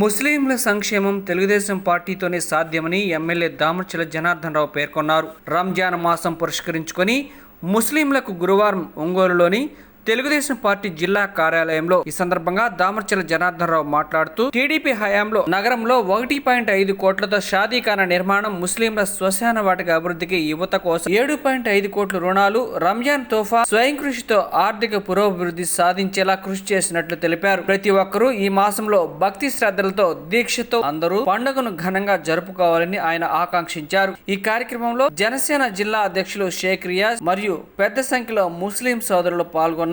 ముస్లింల సంక్షేమం తెలుగుదేశం పార్టీతోనే సాధ్యమని ఎమ్మెల్యే దామర్చల జనార్దన్ రావు పేర్కొన్నారు. రంజాన్ మాసం పురస్కరించుకొని ముస్లింలకు గురువారం ఒంగోలులోని తెలుగుదేశం పార్టీ జిల్లా కార్యాలయంలో ఈ సందర్భంగా దామర్చల జనార్దన్ రావు మాట్లాడుతూ టీడీపీ హయాంలో నగరంలో ఒకటి పాయింట్ ఐదు కోట్లతో షాదీఖానా నిర్మాణం ముస్లింల శ్మశాన వాటిక అభివృద్ధికి యువత కోసం ఏడు పాయింట్ ఐదు కోట్ల రుణాలు రంజాన్ తోఫా స్వయం కృషితో ఆర్థిక పురోభివృద్ధి సాధించేలా కృషి చేసినట్లు తెలిపారు. ప్రతి ఒక్కరూ ఈ మాసంలో భక్తి శ్రద్ధలతో దీక్షతో అందరూ పండుగను ఘనంగా జరుపుకోవాలని ఆయన ఆకాంక్షించారు. ఈ కార్యక్రమంలో జనసేన జిల్లా అధ్యక్షులు షేక్ రియాజ్ మరియు పెద్ద సంఖ్యలో ముస్లిం సోదరులు పాల్గొన్నారు.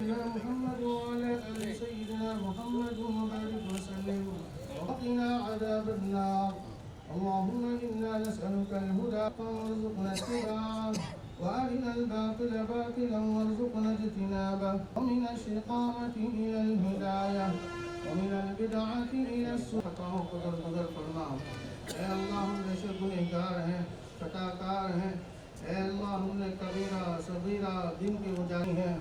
محمد وعلى ال سيدنا محمد وبارك وسلم وقنا عذاب النار اللهم انا نسالك الهدى وارزقنا اتباعه وارنا الباطل باطلا وارزقنا اجتنابه ومن الشقامه الى الهدايه ومن البدعة إلى السلطان قدر قدر فرماؤ اے اللہ ہم بے گنہگار ہیں خطاکار ہیں اے اللہ ہم نے کبیرہ صغیرہ دن کے اجائی ہیں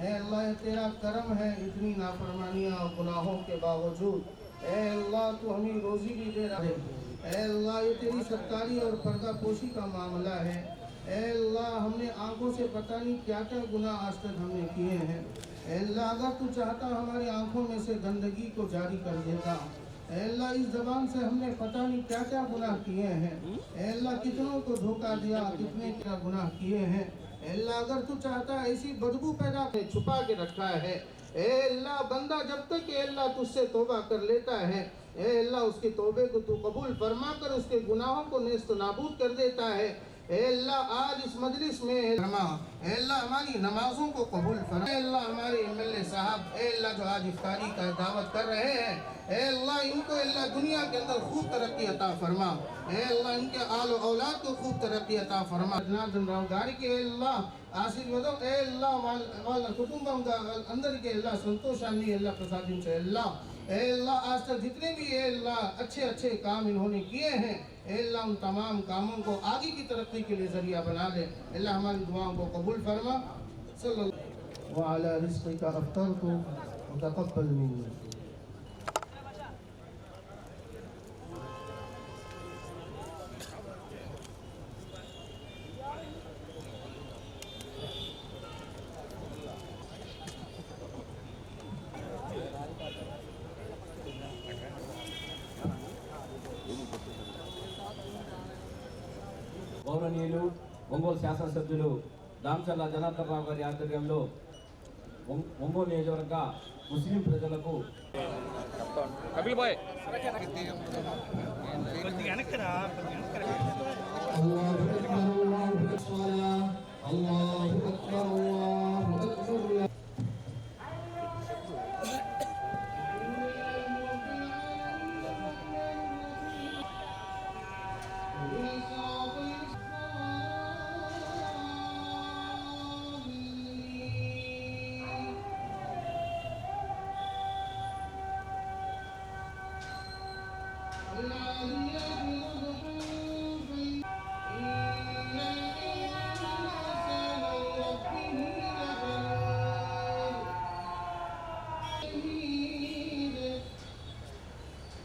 اے اللہ، تیرا کرم ہے اتنی نافرمانیاں اور گناہوں کے باوجود۔ اے اللہ، تو ہمیں روزی بھی دے رہا ہے۔ اے اللہ، یہ تیری ستاری اور پردہ پوشی کا معاملہ ہے۔ اے اللہ، ہم نے آنکھوں سے پتہ نہیں کیا کیا گناہ آج تک ہم نے کیے ہیں۔ اے اللہ، اگر تو چاہتا ہماری آنکھوں میں سے گندگی کو جاری کر دیتا۔ اے اللہ، اس زبان سے ہم نے پتہ نہیں کیا کیا گناہ کیے ہیں۔ اے اللہ، کتنوں کو دھوکہ دیا، کتنے کیا گناہ کیے ہیں۔ اللہ اگر تو چاہتا ایسی بدبو پیدا کر چھپا کے رکھا ہے۔ اے اللہ، بندہ جب تک کہ اللہ تجھ سے توبہ کر لیتا ہے، اے اللہ، اس کے توبے کو تو قبول فرما کر، اس کے گناہوں کو نیست و نابود کر دیتا ہے۔ اے اللہ آج اس مجلس میں فرما اے اللہ ہماری نمازوں کو قبول فرما اے اللہ ہمارے ایم صاحب اے اللہ جو آج افطاری کا دعوت کر رہے ہیں اے اللہ ان کو اللہ دنیا کے اندر خوب ترقی عطا فرما اے اللہ ان کے آل و اولاد کو خوب ترقی عطا فرما جناب راؤ گاری کے اے اللہ గారికి ఎల్లా ఆశీర్వాదం ఎల్లా వాళ్ళ వాళ్ళ కుటుంబం అందరికీ اللہ సంతోషాన్ని ఎల్లా ప్రసాదించే اللہ اے اللہ آج تک جتنے بھی اے اللہ اچھے اچھے کام انہوں نے کیے ہیں۔ اے اللہ، ان تمام کاموں کو آگے کی ترقی کے لیے ذریعہ بنا دے۔ اللہ ہماری دعاؤں کو قبول فرما۔ صلی اللہ وعلا رزقی کا افتر کو متقبل مني۔ ఆదరణీయులు ఒంగోలు శాసనసభ్యులు దామచర్ల జనార్దన్ రావు గారి ఆధ్వర్యంలో ఒంగోలు నియోజకవర్గ ముస్లిం ప్రజలకు అల్లాహు అక్బర్ అల్లాహు అక్బర్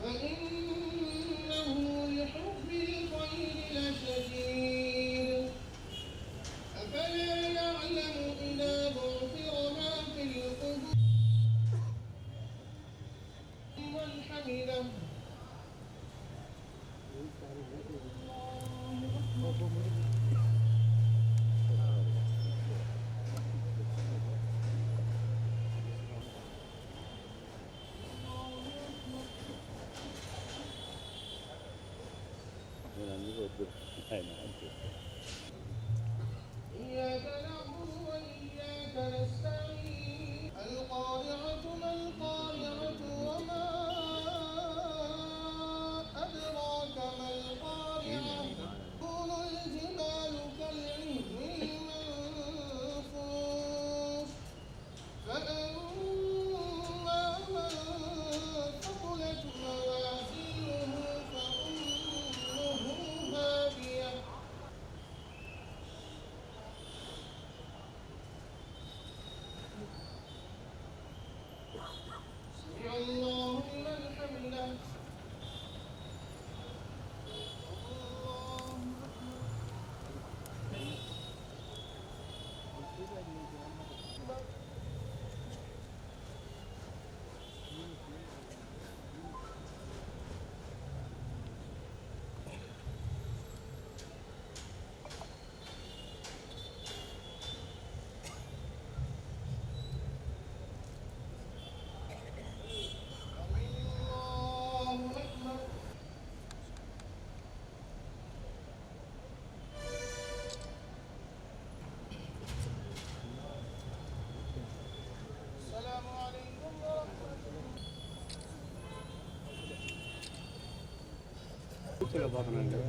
Believe పోతున్నాండి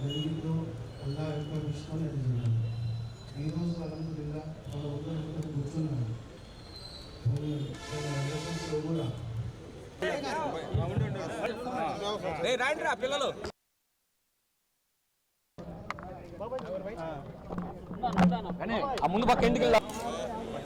జరిగిందో అల్లా యొక్క విషయం ఈరోజు అలహదుల్లా ఊళ్ళో కూర్చున్నాను కూడా ముందు పక్క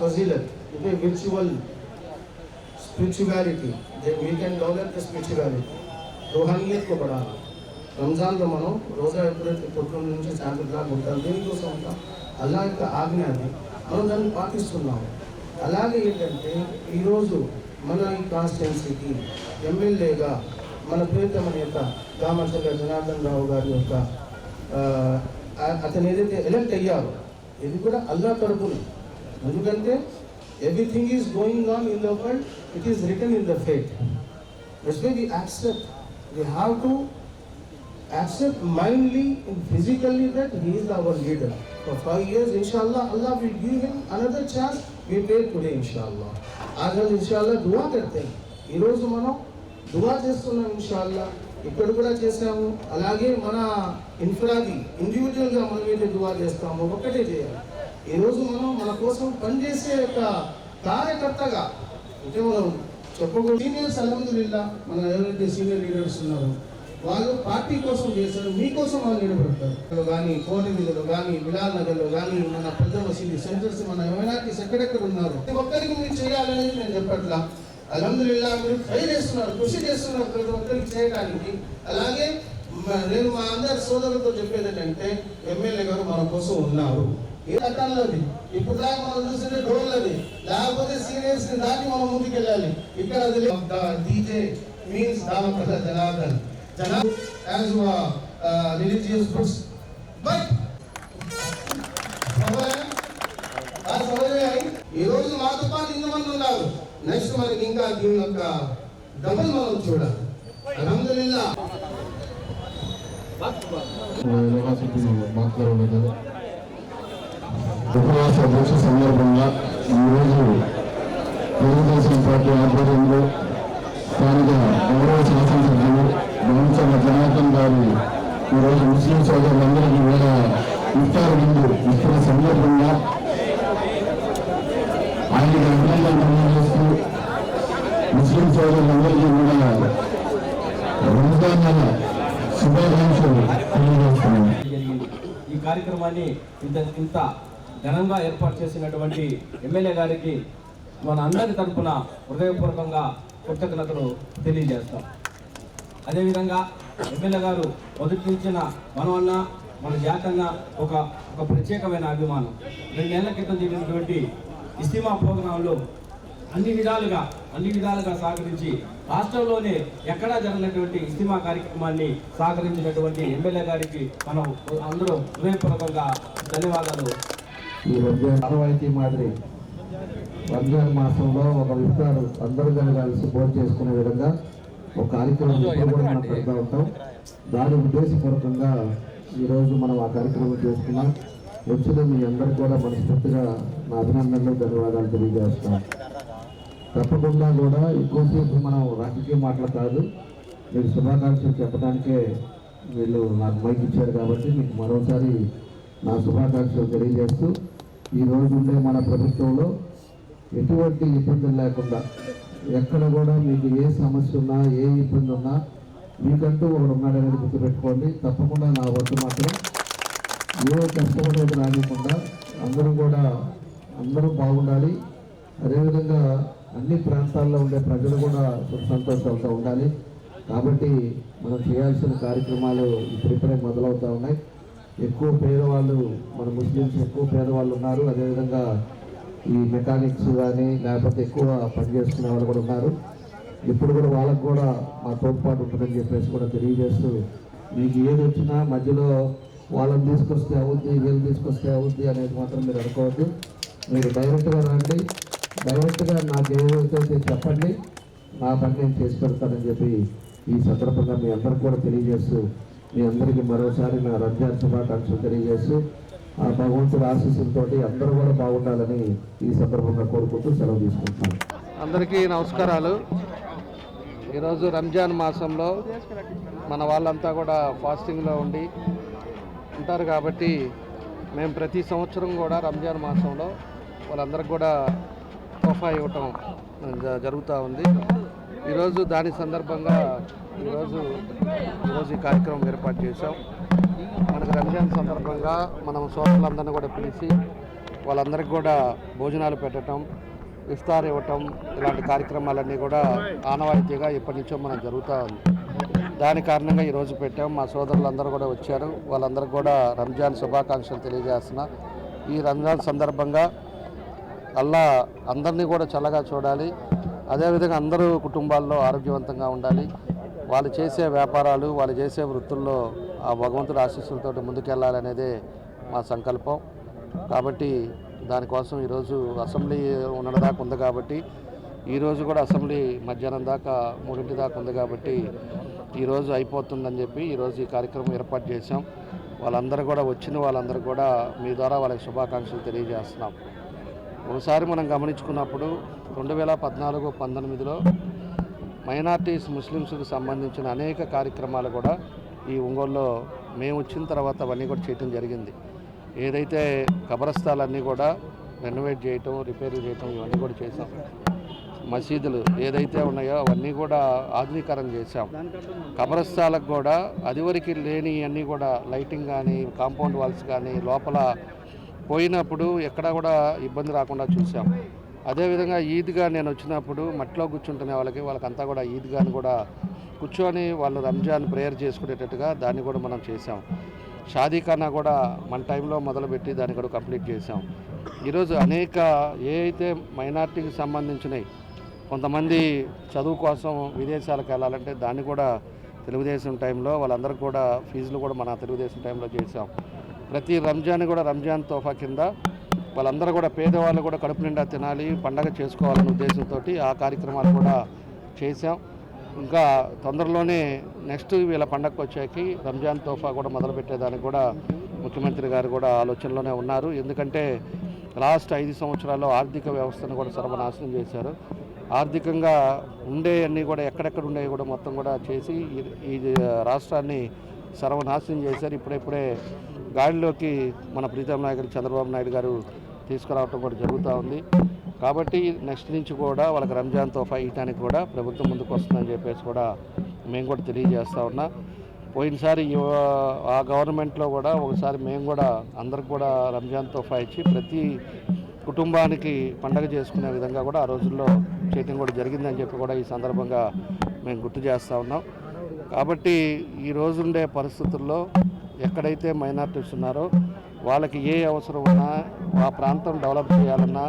ఫజీలత్ it is virtual spirituality. That we can develop the spirituality. రోహనీయత్లో రంజాన్లో మనం రోజా ఎప్పుడైతే పుట్టిన నుంచి శాంతిగా ఉంటాం దీనికోసం ఉంటాం అల్లా యొక్క ఆజ్ఞ అది మనం దాన్ని పాటిస్తున్నాము అలాగే ఏంటంటే ఈరోజు మన ఈ కాన్స్టిట్యున్సీకి ఎమ్మెల్యేగా మన ప్రియతమ నేత దామర్చల జనార్దన్ రావు గారి యొక్క అతను ఏదైతే ఎలక్ట్ అయ్యారో ఇది కూడా అల్లా తరపున ఎందుకంటే everything is going on in the world it is return in the fate that's why we accept we have to accept mindly and physically that he is our leader. For five years, inshallah, Allah will give him another chance. We pray today, inshallah. आज हम inshallah दुआ करते हैं ఈరోజు మనం దువా చేస్తున్నాం ఇన్షాల్లా ఇక్కడ కూడా చేసాము అలాగే మన ఇన్ఫ్రాది ఇండివిజువల్గా మనం ఏదైతే దువా చేస్తామో ఒక్కటే చేయాలి ఈరోజు మనం మన కోసం పనిచేసే యొక్క కార్యకర్తగా అంటే మనం చెప్పకూడదు సీనియర్స్ అలహదుల్లా మన ఎవరైతే సీనియర్ లీడర్స్ ఉన్నారో వాళ్ళు పార్టీ కోసం చేస్తారు మీకోసం వాళ్ళు నిలబడతారు. కానీ కోటమిదిలో కానీ బిలాల్ నగర్లో కానీ మన పెద్ద మసీదు సెంటర్స్ మన మైనార్టీస్ ఎక్కడెక్కడ ఉన్నారు. ప్రతి ఒక్కరికి మీరు చేయాలనేది నేను చెప్పట్లా. అలహదుల్లా మీరు ట్రై చేస్తున్నారు కృషి చేస్తున్నారు ప్రతి ఒక్కరికి చేయడానికి అలాగే నేను మా అందరి సోదరులతో చెప్పేది ఏంటంటే ఎమ్మెల్యే గారు మన కోసం ఉన్నారు. ఏ రకాలది ఇప్పుడు దాకా మనం చూస్తుంటే డోర్లది లేకపోతే సీనియర్స్ని దాటి మనం ముందుకెళ్ళాలి. ఇక్కడ అది DJ means దామపద Janardhan. Janardhan as religious groups but ఈ రోజు మాతో పాటు ఇంతమంది ఉన్నారు. నెక్స్ట్ మనకి ఇంకా దీని యొక్క డబుల్ మనం చూడాలి. అలహదుల్లా మాట్లాడలేదు ఉపవాస దీక్ష సందర్భంగా ఈరోజు తెలుగుదేశం పార్టీ ఆధ్వర్యంలో స్థానిక గౌరవ శాసనసభ్యులు బహుశల జనార్దన్ గారు ఈరోజు ముస్లిం సోదరులందరికీ కూడా ఇఫ్తార్ ముందు ఇస్తున్న సందర్భంగా ఆయనకి అభినందనలు తెలియజేస్తూ ముస్లిం సోదరులందరికీ కూడా రంజాన్ నెల ఈ కార్యక్రమాన్ని ఇంత ఇంత ఘనంగా ఏర్పాటు చేసినటువంటి ఎమ్మెల్యే గారికి మన అందరి తరఫున హృదయపూర్వకంగా కృతజ్ఞతలు తెలియజేస్తాం. అదేవిధంగా ఎమ్మెల్యే గారు మొదటించిన మనవన్న మన జాతన్న ఒక ఒక ప్రత్యేకమైన అభిమానం. రెండేళ్ళ క్రితం జరిగినటువంటి ఇస్తిమా ప్రోగ్రాంలో అన్ని విధాలుగా అన్ని విధాలుగా సహకరించి రాష్ట్రంలోనే ఎక్కడా జరగనటువంటి ఇస్తిమా కార్యక్రమాన్ని సహకరించినటువంటి ఎమ్మెల్యే గారికి మనం అందరూ హృదయపూర్వకంగా ధన్యవాదాలు. ఈ రంజాన్ ఆనవాయితీ మాదిరి రంజాన్ మాసంలో ఒక ఇఫ్తారు అందరూ కనుక కలిసి భోజనం చేసుకునే విధంగా ఒక కార్యక్రమం ఇప్పుడు కూడా మనం పెడతా ఉంటాం. దాని ఉద్దేశపూర్వకంగా ఈరోజు మనం ఆ కార్యక్రమం చేసుకున్నాం. వచ్చిన మీ అందరికీ కూడా మనస్ఫూర్తిగా నా అభినందనలు ధన్యవాదాలు తెలియజేస్తాం తప్పకుండా కూడా ఎక్కువసేపు మనం రాజకీయ మాటలు కాదు. మీకు శుభాకాంక్షలు చెప్పడానికే వీళ్ళు నాకు మైక్ ఇచ్చారు కాబట్టి మీకు మరోసారి నా శుభాకాంక్షలు తెలియజేస్తూ ఈ రోజుండే మన ప్రభుత్వంలో ఎటువంటి ఇబ్బందులు లేకుండా ఎక్కడ కూడా మీకు ఏ సమస్య ఉన్నా ఏ ఇబ్బంది ఉన్నా మీకంటూ ఒకడు ఉన్నాడనేది గుర్తుపెట్టుకోండి. తప్పకుండా నా వద్ద మాత్రం ఏ కష్టపడేది రానికుండా అందరూ కూడా అందరూ బాగుండాలి. అదేవిధంగా అన్ని ప్రాంతాల్లో ఉండే ప్రజలు కూడా సుఖ సంతోషాలతో ఉండాలి. కాబట్టి మనం చేయాల్సిన కార్యక్రమాలు ఇప్పుడిప్పుడే మొదలవుతూ ఉన్నాయి. ఎక్కువ పేదవాళ్ళు మన ముస్లిమ్స్ ఎక్కువ పేదవాళ్ళు ఉన్నారు. అదేవిధంగా ఈ మెకానిక్స్ కానీ లేకపోతే ఎక్కువ పనిచేసుకునే వాళ్ళు కూడా ఉన్నారు. ఇప్పుడు కూడా వాళ్ళకు కూడా మా తోడ్పాటు ఉంటుందని చెప్పేసి కూడా తెలియజేస్తూ మీకు ఏది వచ్చినా మధ్యలో వాళ్ళని తీసుకొస్తే అవుద్ది వీళ్ళు తీసుకొస్తే అవుద్ది అనేది మాత్రం మీరు అనుకోవద్దు. మీరు డైరెక్ట్గా రండి. డైరెక్ట్గా నాకు ఏదైతే చెప్పండి. నా పని నేను చేసి పెడతానని చెప్పి ఈ సందర్భంగా మీ అందరికి కూడా తెలియజేస్తూ మీ అందరికీ మరోసారి నా రంజాన్ శుభాకాంక్షలు తెలియజేస్తూ ఆ భగవంతుడి ఆశీస్సులతో అందరూ కూడా బాగుండాలని ఈ సందర్భంగా కోరుకుంటూ సెలవు తీసుకుంటున్నాను. అందరికీ నమస్కారాలు. ఈరోజు రంజాన్ మాసంలో మన వాళ్ళంతా కూడా ఫాస్టింగ్లో ఉండి ఉంటారు కాబట్టి మేము ప్రతి సంవత్సరం కూడా రంజాన్ మాసంలో వాళ్ళందరికి కూడా తోహఫా ఇవ్వటం జ- జరుగుతూ ఉంది. ఈరోజు దాని సందర్భంగా ఈరోజు ఈరోజు ఈ కార్యక్రమం ఏర్పాటు చేశాం. మనకు రంజాన్ సందర్భంగా మనం సోదరులందరినీ కూడా పిలిచి వాళ్ళందరికీ కూడా భోజనాలు పెట్టడం ఇఫ్తార్ ఇవ్వటం ఇలాంటి కార్యక్రమాలన్నీ కూడా ఆనవాయితీగా ఇప్పటి నుంచో మనం జరుగుతూ ఉంది. దాని కారణంగా ఈరోజు పెట్టాం. మా సోదరులందరూ కూడా వచ్చారు. వాళ్ళందరికీ కూడా రంజాన్ శుభాకాంక్షలు తెలియజేస్తున్నా. ఈ రంజాన్ సందర్భంగా అల్లా అందరినీ కూడా చల్లగా చూడాలి. అదేవిధంగా అందరూ కుటుంబాల్లో ఆరోగ్యవంతంగా ఉండాలి. వాళ్ళు చేసే వ్యాపారాలు వాళ్ళు చేసే వృత్తుల్లో ఆ భగవంతుడి ఆశీస్సులతో ముందుకెళ్ళాలనేదే మా సంకల్పం. కాబట్టి దానికోసం ఈరోజు అసెంబ్లీ ఉండడం దాకా ఉంది కాబట్టి ఈరోజు కూడా అసెంబ్లీ మధ్యాహ్నం దాకా మూడింటి దాకా ఉంది కాబట్టి ఈరోజు అయిపోతుందని చెప్పి ఈరోజు ఈ కార్యక్రమం ఏర్పాటు చేశాం. వాళ్ళందరూ కూడా వచ్చిన వాళ్ళందరూ కూడా మీ ద్వారా వాళ్ళకి శుభాకాంక్షలు తెలియజేస్తున్నాం. ఒకసారి మనం గమనించుకున్నప్పుడు రెండు వేల పద్నాలుగు పంతొమ్మిదిలో మైనార్టీస్ ముస్లిమ్స్కి సంబంధించిన అనేక కార్యక్రమాలు కూడా ఈ ఒంగోలులో మేము వచ్చిన తర్వాత అవన్నీ కూడా చేయటం జరిగింది. ఏదైతే కబరస్థాలన్నీ కూడా రెనోవేట్ చేయటం రిపేర్ చేయటం ఇవన్నీ కూడా చేసాం మసీదులు ఏదైతే ఉన్నాయో అవన్నీ కూడా ఆధునీకరణ చేశాం. కబరస్థాలకు కూడా అదివరకు లేని అన్నీ కూడా లైటింగ్ కానీ కాంపౌండ్ వాల్స్ కానీ లోపల పోయినప్పుడు ఎక్కడ కూడా ఇబ్బంది రాకుండా చూసాం. అదేవిధంగా ఈద్గా నేను వచ్చినప్పుడు మట్టిలో కూర్చుంటున్న వాళ్ళకి వాళ్ళకంతా కూడా ఈద్గాని కూడా కూర్చొని వాళ్ళు రంజాన్ ప్రేయర్ చేసుకునేటట్టుగా దాన్ని కూడా మనం చేసాం షాదీఖానా కూడా మన టైంలో మొదలుపెట్టి దాన్ని కూడా కంప్లీట్ చేసాం ఈరోజు అనేక ఏ అయితే మైనార్టీకి సంబంధించినవి కొంతమంది చదువు కోసం విదేశాలకు వెళ్ళాలంటే దాన్ని కూడా తెలుగుదేశం టైంలో వాళ్ళందరికీ కూడా ఫీజులు కూడా మన తెలుగుదేశం టైంలో చేసాం ప్రతి రంజాన్ కూడా రంజాన్ తోఫా కింద వాళ్ళందరూ కూడా పేదవాళ్ళు కూడా కడుపు నిండా తినాలి పండగ చేసుకోవాలనే ఉద్దేశంతో ఆ కార్యక్రమాలు కూడా చేశాం. ఇంకా తొందరలోనే నెక్స్ట్ వీళ్ళ పండగకు వచ్చాకి రంజాన్ తోఫా కూడా మొదలుపెట్టేదానికి కూడా ముఖ్యమంత్రి గారు కూడా ఆలోచనలోనే ఉన్నారు. ఎందుకంటే లాస్ట్ ఐదు సంవత్సరాల్లో ఆర్థిక వ్యవస్థను కూడా సర్వనాశనం చేశారు. ఆర్థికంగా ఉండే అన్నీ కూడా ఎక్కడెక్కడ ఉండేవి కూడా మొత్తం కూడా చేసి ఈ- ఈ రాష్ట్రాన్ని సర్వనాశనం చేశారు. ఇప్పుడెప్పుడే గాడిలోకి మన ప్రీతం నాయకుడు చంద్రబాబు నాయుడు గారు తీసుకురావటం కూడా జరుగుతూ ఉంది. కాబట్టి నెక్స్ట్ నుంచి కూడా వాళ్ళకి రంజాన్ తోఫా ఇయటానికి కూడా ప్రభుత్వం ముందుకు వస్తుందని చెప్పేసి కూడా మేము కూడా తెలియజేస్తూ ఉన్నా. పోయినసారి ఆ గవర్నమెంట్లో కూడా ఒకసారి మేము కూడా అందరికి కూడా రంజాన్ తోఫా ఇచ్చి ప్రతి కుటుంబానికి పండగ చేసుకునే విధంగా కూడా ఆ రోజుల్లో చేయటం కూడా జరిగిందని చెప్పి కూడా ఈ సందర్భంగా మేము గుర్తు చేస్తూ ఉన్నాం. కాబట్టి ఈ రోజుండే పరిస్థితుల్లో ఎక్కడైతే మైనార్టీస్ ఉన్నారో వాళ్ళకి ఏ అవసరం ఉన్నా ఆ ప్రాంతం డెవలప్ చేయాలన్నా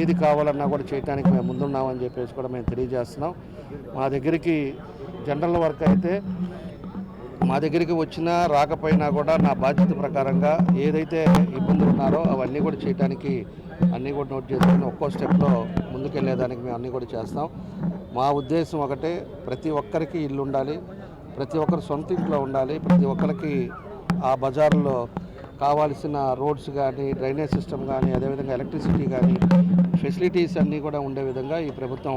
ఏది కావాలన్నా కూడా చేయడానికి మేము ముందున్నామని చెప్పేసి కూడా మేము తెలియజేస్తున్నాం. మా దగ్గరికి జనరల్ వర్క్ అయితే మా దగ్గరికి వచ్చినా రాకపోయినా కూడా నా బాధ్యత ప్రకారంగా ఏదైతే ఇబ్బందులు ఉన్నారో అవన్నీ కూడా చేయడానికి అన్నీ కూడా నోట్ చేసుకొని ఒక్కో స్టెప్లో ముందుకెళ్ళేదానికి మేము అన్నీ కూడా చేస్తాం. మా ఉద్దేశం ఒకటే ప్రతి ఒక్కరికి ఇల్లు ఉండాలి ప్రతి ఒక్కరు సొంత ఇంట్లో ఉండాలి ప్రతి ఒక్కరికి ఆ బజార్లో కావాల్సిన రోడ్స్ కానీ డ్రైనేజ్ సిస్టమ్ కానీ అదేవిధంగా ఎలక్ట్రిసిటీ కానీ ఫెసిలిటీస్ అన్నీ కూడా ఉండే విధంగా ఈ ప్రభుత్వం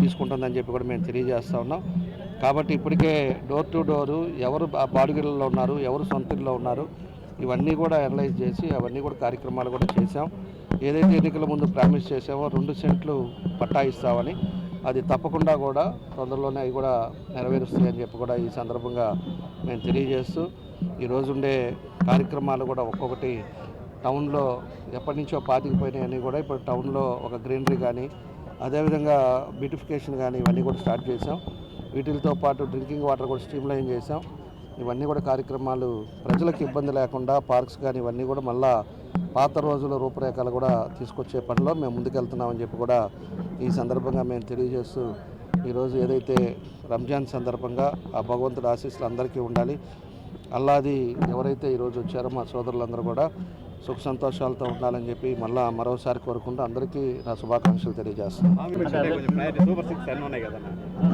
తీసుకుంటుందని చెప్పి కూడా మేము తెలియజేస్తూ ఉన్నాం. కాబట్టి ఇప్పటికే డోర్ టు డోరు ఎవరు బాడుగిళ్ళలో ఉన్నారు ఎవరు సొంతిల్లో ఉన్నారు ఇవన్నీ కూడా అనలైజ్ చేసి అవన్నీ కూడా కార్యక్రమాలు కూడా చేశాం. ఏదైతే ఎన్నికల ముందు ప్రామిస్ చేసామో రెండు సెంట్లు పట్టా ఇస్తామని అది తప్పకుండా కూడా తొందరలోనే అవి కూడా నెరవేరుస్తాయి అని చెప్పి కూడా ఈ సందర్భంగా మేము తెలియజేస్తూ ఈరోజు ఉండే కార్యక్రమాలు కూడా ఒక్కొక్కటి టౌన్లో ఎప్పటి నుంచో పాతికిపోయినాయని కూడా ఇప్పుడు టౌన్లో ఒక గ్రీనరీ కానీ అదేవిధంగా బ్యూటిఫికేషన్ కానీ ఇవన్నీ కూడా స్టార్ట్ చేసాం వీటితో పాటు డ్రింకింగ్ వాటర్ కూడా స్ట్రీమ్లైన్ చేసాం ఇవన్నీ కూడా కార్యక్రమాలు ప్రజలకు ఇబ్బంది లేకుండా పార్క్స్ కానీ ఇవన్నీ కూడా మళ్ళా పాత రోజుల రూపురేఖలు కూడా తీసుకొచ్చే పనిలో మేము ముందుకెళ్తున్నామని చెప్పి కూడా ఈ సందర్భంగా మేము తెలియజేస్తూ ఈరోజు ఏదైతే రంజాన్ సందర్భంగా ఆ భగవంతుడి ఆశీస్సులు అందరికీ ఉండాలి. అల్లాది ఎవరైతే ఈరోజు వచ్చారో మా సోదరులందరూ కూడా సుఖ సంతోషాలతో ఉండాలని చెప్పి మళ్ళా మరోసారి కోరుకుంటూ అందరికీ నా శుభాకాంక్షలు తెలియజేస్తున్నాను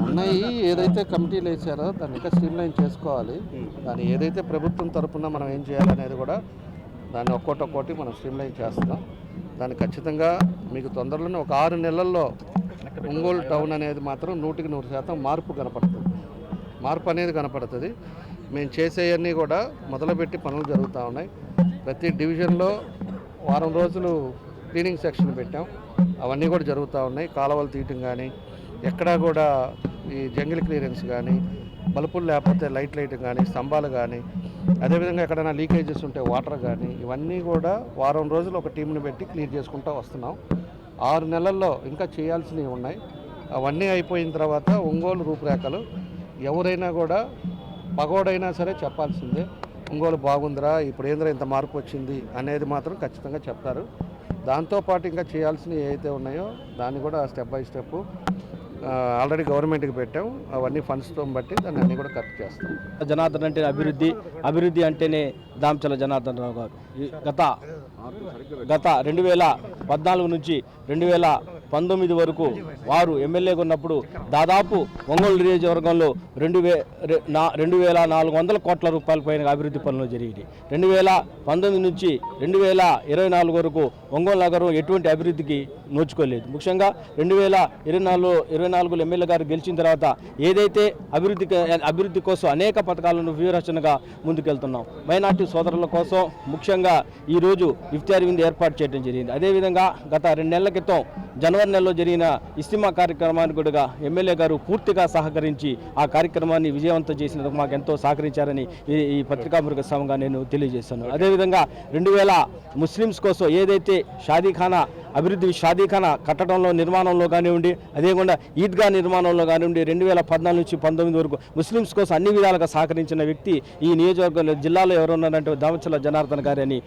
ఉన్నాయి ఏదైతే కమిటీలు వేసారో దాన్ని ఇంకా స్ట్రీమ్లైన్ చేసుకోవాలి. దాన్ని ఏదైతే ప్రభుత్వం తరపున మనం ఏం చేయాలనేది కూడా దాన్ని ఒక్కోటి ఒక్కోటి మనం స్ట్రీమ్లైన్ చేస్తున్నాం. దాన్ని ఖచ్చితంగా మీకు తొందరలోనే ఒక ఆరు నెలల్లో ఒంగోలు టౌన్ అనేది మాత్రం నూటికి నూరు శాతం మార్పు కనపడుతుంది. మార్పు అనేది కనపడుతుంది. మేము చేసేవన్నీ కూడా మొదలుపెట్టి పనులు జరుగుతూ ఉన్నాయి. ప్రతి డివిజన్లో వారం రోజులు క్లీనింగ్ సెక్షన్ పెట్టాం. అవన్నీ కూడా జరుగుతూ ఉన్నాయి. కాలువలు తీయటం కానీ ఎక్కడా కూడా ఈ జంగిల్ క్లియరెన్స్ కానీ బల్పులు లేకపోతే లైట్ లైట్ కానీ స్తంభాలు కానీ అదేవిధంగా ఎక్కడైనా లీకేజెస్ ఉంటే వాటర్ కానీ ఇవన్నీ కూడా వారం రోజులు ఒక టీంని పెట్టి క్లియర్ చేసుకుంటూ వస్తున్నాం. ఆరు నెలల్లో ఇంకా చేయాల్సినవి ఉన్నాయి. అవన్నీ అయిపోయిన తర్వాత ఒంగోలు రూపురేఖలు ఎవరైనా కూడా పగోడైనా సరే చెప్పాల్సిందే. ఒంగోలు బాగుందిరా ఇప్పుడు ఏంద్రా ఇంత మార్పు వచ్చింది అనేది మాత్రం ఖచ్చితంగా చెప్తారు. దాంతోపాటు ఇంకా చేయాల్సినవి ఏవైతే ఉన్నాయో దాన్ని కూడా స్టెప్ బై స్టెప్ ఆల్రెడీ గవర్నమెంట్కి పెట్టాం. అవన్నీ ఫండ్స్తో బట్టి దాన్ని అన్నీ కూడా ఖర్చు చేస్తాం. జనార్దన్ అంటే అభివృద్ధి. అభివృద్ధి అంటేనే దామచల జనార్దన్ రావు గారు గత గత రెండు వేల పద్నాలుగు నుంచి రెండు వేల పంతొమ్మిది వరకు వారు ఎమ్మెల్యేగా ఉన్నప్పుడు దాదాపు ఒంగోలు నియోజకవర్గంలో రెండు వే రె- రెండు వేల నాలుగు వందల కోట్ల రూపాయల పైన అభివృద్ధి పనులు జరిగినాయి రెండు వేల పంతొమ్మిది నుంచి రెండు వేల ఇరవై నాలుగు వరకు ఒంగోలు నగరం ఎటువంటి అభివృద్ధికి నోచుకోలేదు. ముఖ్యంగా రెండు వేల ఇరవై నాలుగులో ఇరవై నాలుగులో ఎమ్మెల్యే గారు గెలిచిన తర్వాత ఏదైతే అభివృద్ధి అభివృద్ధి కోసం అనేక పథకాలను వ్యూహరచనగా ముందుకెళ్తున్నాం. మైనార్టీ సోదరుల కోసం ముఖ్యంగా ఈరోజు ఇఫ్తార్ విందు ఏర్పాటు చేయడం జరిగింది. అదేవిధంగా గత రెండు నెలల క్రితం జనవరి నెలలో జరిగిన ఇస్తిమా కార్యక్రమానికి కూడా ఎమ్మెల్యే గారు పూర్తిగా సహకరించి ఆ కార్యక్రమాన్ని విజయవంతం చేసినందుకు మాకు ఎంతో సహకరించారని ఈ పత్రికా పత్రికాముఖ సమంగా నేను తెలియజేస్తాను అదేవిధంగా రెండు వేల ముస్లిమ్స్ కోసం ఏదైతే షాదీఖానా అభివృద్ధి షాదీఖానా కట్టడంలో నిర్మాణంలో కానివ్వండి అదేవిధంగా ఈద్గా నిర్మాణంలో కానివ్వండి రెండు వేల పద్నాలుగు నుంచి పంతొమ్మిది వరకు ముస్లిమ్స్ కోసం అన్ని విధాలుగా సహకరించిన వ్యక్తి ఈ నియోజకవర్గంలో జిల్లాలో ఎవరున్నారంటే దామచల జనార్దన్ గారి అని